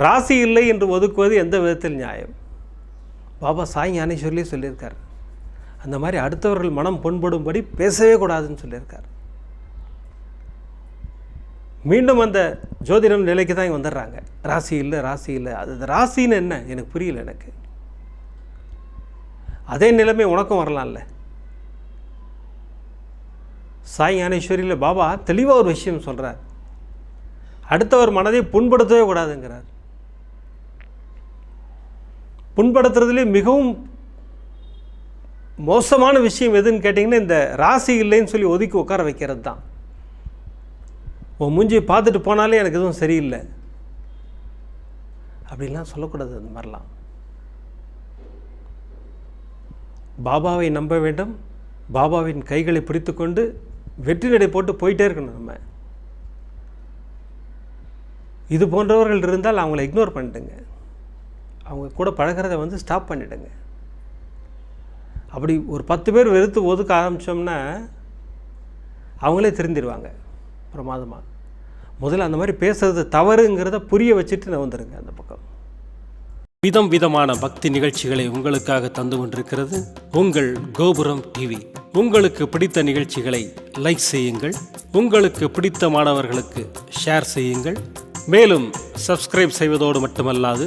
ராசி இல்லை என்று ஒதுக்குவது எந்த விதத்தில் நியாயம்? பாபா சாய் ஞானேஸ்வரிலே சொல்லியிருக்கார். அந்த மாதிரி அடுத்தவர்கள் மனம் புண்படும்படி பேசவே கூடாதுன்னு சொல்லியிருக்கார். மீண்டும் அந்த ஜோதிடம் நிலைக்கு தான் வந்துடுறாங்க. ராசி இல்லை ராசி இல்லை. அது அது ராசின்னு என்ன? எனக்கு புரியல எனக்கு. அதே நிலைமை உனக்கும் வரலாம்ல. சாய் ஞானேஸ்வரியில் பாபா தெளிவாக ஒரு விஷயம் சொல்கிறார் அடுத்தவர் மனதை புண்படுத்தவே கூடாதுங்கிறார். புண்படுத்துறதுலேயே மிகவும் மோசமான விஷயம் எதுன்னு கேட்டிங்கன்னா இந்த ராசி இல்லைன்னு சொல்லி ஒதுக்கி உட்கார வைக்கிறது தான். உன் மூஞ்சியை பார்த்துட்டு போனாலே எனக்கு எதுவும் சரியில்லை. அப்படிலாம் சொல்லக்கூடாது அந்த மாதிரிலாம். பாபாவை நம்ப வேண்டும். பாபாவின் கைகளை பிடித்துக்கொண்டு வெற்றி நடை போட்டு போயிட்டே இருக்கணும் நம்ம. இது போன்றவர்கள் இருந்தால் அவங்கள இக்னோர் பண்ணிட்டுங்க அவங்க கூட பழகிறத வந்து ஸ்டாப் பண்ணிடுங்க. அப்படி ஒரு பத்து பேர் வெறுத்து ஒதுக்க ஆரம்பித்தோம்னா அவங்களே திருந்திடுவாங்க. பிரமாதமாக முதல்ல அந்த மாதிரி பேசுறது தவறுங்கிறத புரிய வச்சுட்டு நான் வந்துடுங்க அந்த பக்கம். விதம் விதமான பக்தி நிகழ்ச்சிகளை உங்களுக்காக தந்து கொண்டிருக்கிறது உங்கள் கோபுரம் டிவி. உங்களுக்கு பிடித்த நிகழ்ச்சிகளை லைக் செய்யுங்கள். உங்களுக்கு பிடித்த மாணவர்களுக்கு ஷேர் செய்யுங்கள். மேலும் சப்ஸ்கிரைப் செய்வதோடு மட்டுமல்லாது